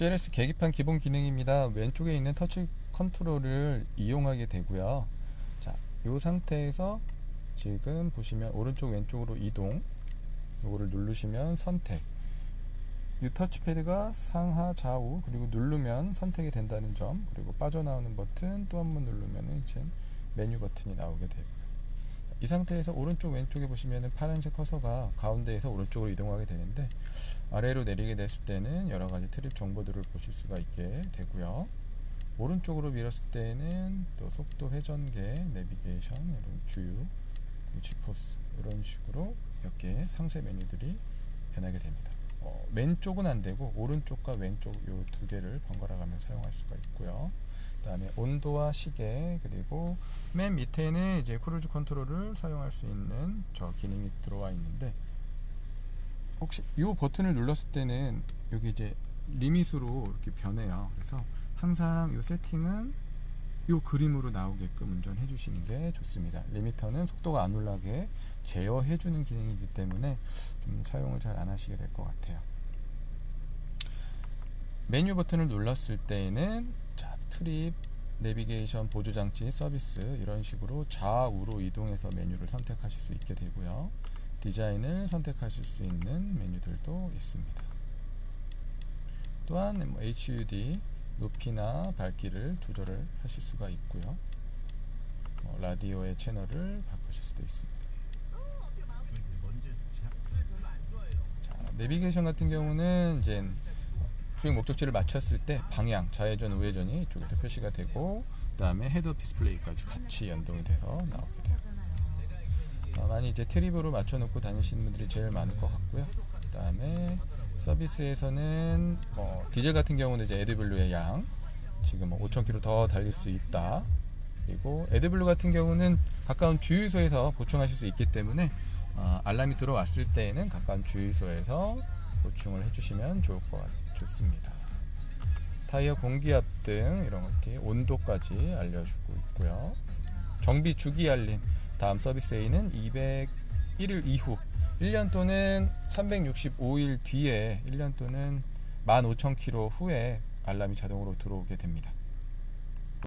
CLS 계기판 기본 기능입니다. 왼쪽에 있는 터치 컨트롤을 이용하게 되고요. 자, 이 상태에서 지금 보시면 오른쪽 왼쪽으로 이동 요거를 누르시면 선택 이 터치패드가 상하 좌우 그리고 누르면 선택이 된다는 점 그리고 빠져나오는 버튼 또 한 번 누르면 이제 메뉴 버튼이 나오게 되고요 이 상태에서 오른쪽 왼쪽에 보시면 파란색 커서가 가운데에서 오른쪽으로 이동하게 되는데 아래로 내리게 됐을 때는 여러 가지 트립 정보들을 보실 수가 있게 되고요 오른쪽으로 밀었을 때는 또 속도 회전계 내비게이션 이런 주유 G포스 이런 식으로 몇 개의 상세 메뉴들이 변하게 됩니다. 어, 왼쪽은 안 되고 오른쪽과 왼쪽 요 두 개를 번갈아 가며 사용할 수가 있고요. 그다음에 온도와 시계 그리고 맨 밑에는 이제 크루즈 컨트롤을 사용할 수 있는 저 기능이 들어와 있는데 혹시 이 버튼을 눌렀을 때는 여기 이제 리밋으로 이렇게 변해요. 그래서 항상 이 세팅은 이 그림으로 나오게끔 운전해 주시는 게 좋습니다. 리미터는 속도가 안 올라게 제어해 주는 기능이기 때문에 좀 사용을 잘 안 하시게 될 것 같아요. 메뉴 버튼을 눌렀을 때에는 자, 트립, 내비게이션, 보조 장치, 서비스 이런 식으로 좌우로 이동해서 메뉴를 선택하실 수 있게 되고요. 디자인을 선택하실 수 있는 메뉴들도 있습니다. 또한 뭐 HUD 높이나 밝기를 조절을 하실 수가 있고요. 뭐 라디오의 채널을 바꾸실 수도 있습니다. 자, 내비게이션 같은 경우는 이제 주행 목적지를 맞췄을 때 방향, 좌회전, 우회전이 이쪽에서 표시가 되고 그 다음에 헤드업 디스플레이까지 같이 연동이 돼서 나오게 돼요. 어, 많이 이제 트립으로 맞춰놓고 다니시는 분들이 제일 많을 것 같고요. 그 다음에 서비스에서는 뭐 디젤 같은 경우는 이제 에드블루의 양 지금 뭐 5,000km 더 달릴 수 있다. 그리고 에드블루 같은 경우는 가까운 주유소에서 보충하실 수 있기 때문에 어, 알람이 들어왔을 때에는 가까운 주유소에서 보충을 해주시면 좋을 것 같, 좋습니다. 타이어 공기압 등 이런 것들 온도까지 알려주고 있고요. 정비 주기 알림 다음 서비스 A는 201일 이후 1년 또는 365일 뒤에 1년 또는 15,000km 후에 알람이 자동으로 들어오게 됩니다.